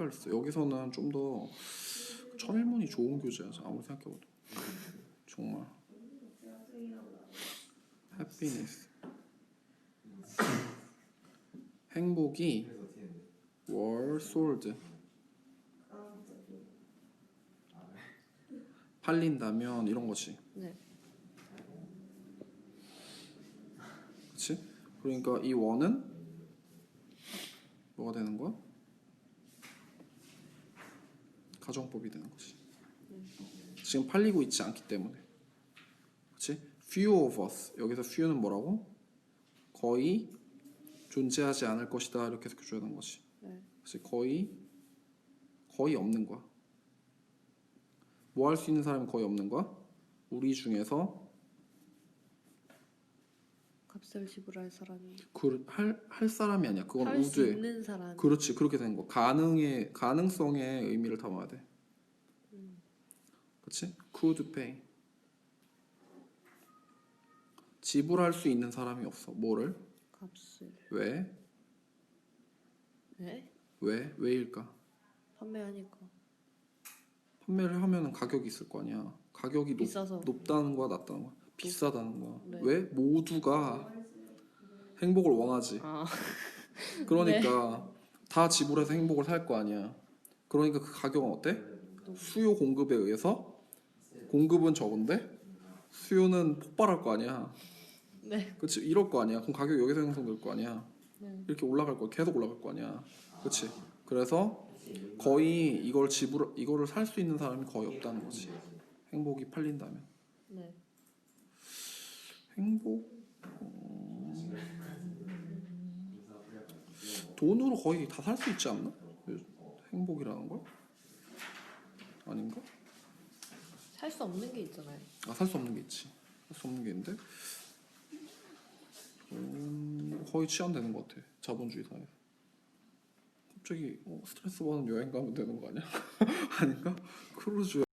헷갈렸어. 여기서는 좀 더 천일문이 좋은 교재야. 아무리 생각해봐도 정말 happiness 행복이 were sold 팔린다면 이런 거지. 네. 그렇지? 그러니까 이 원은 뭐가 되는 거야? 가정법이 되는 거지. 지금 팔리고 있지 않기 때문에. 그렇지? Few of us 여기서 few는 뭐라고? 거의 존재하지 않을 것이다 이렇게 해서 줘야 되는 거지. 네. 그렇지? 거의 거의 없는 거야. 뭐 할 수 있는 사람이 거의 없는 거야? 우리 중에서 값을 지불할 사람이 그할 할 사람이 아니야. 그건 할 수 우주의 있는 사람. 그렇지 그렇게 되는 거. 가능의 가능성의 의미를 담아야 돼. 그렇지? Could pay. 지불할 수 있는 사람이 없어. 뭐를? 값을 왜? 네? 왜? 왜일까? 판매하니까 판매를 하면은 가격이 있을 거 아니야. 가격이 높, 비싸서 높다는 거야, 낮다는 거야? 비싸다는 거야. 네. 왜? 모두가 행복을 원하지. 아 그러니까 다 지불해서 행복을 살 거 아니야. 그러니까 그 가격은 어때? 수요 공급에 의해서 공급은 적은데 수요는 폭발할 거 아니야. 네. 그렇지? 이럴 거 아니야. 그럼 가격 여기서 형성될 거 아니야. 네. 이렇게 올라갈 거 계속 올라갈 거 아니야. 그렇지? 그래서 거의 이걸 지불 이거를 살 수 있는 사람이 거의 없다는 거지. 행복이 팔린다면. 네. 행복 어, 돈으로 거의 다 살 수 있지 않나? 행복이라는 걸? 아닌가? 살 수 없는 게 있잖아요. 아살 수 없는 게 있지. 살 수 없는 게 있는데 음, 거의 치안되는 것 같아. 자본주의 사회에서. 갑자기 어, 스트레스 받는 여행 가면 되는 거 아니야? 아닌가? 크루즈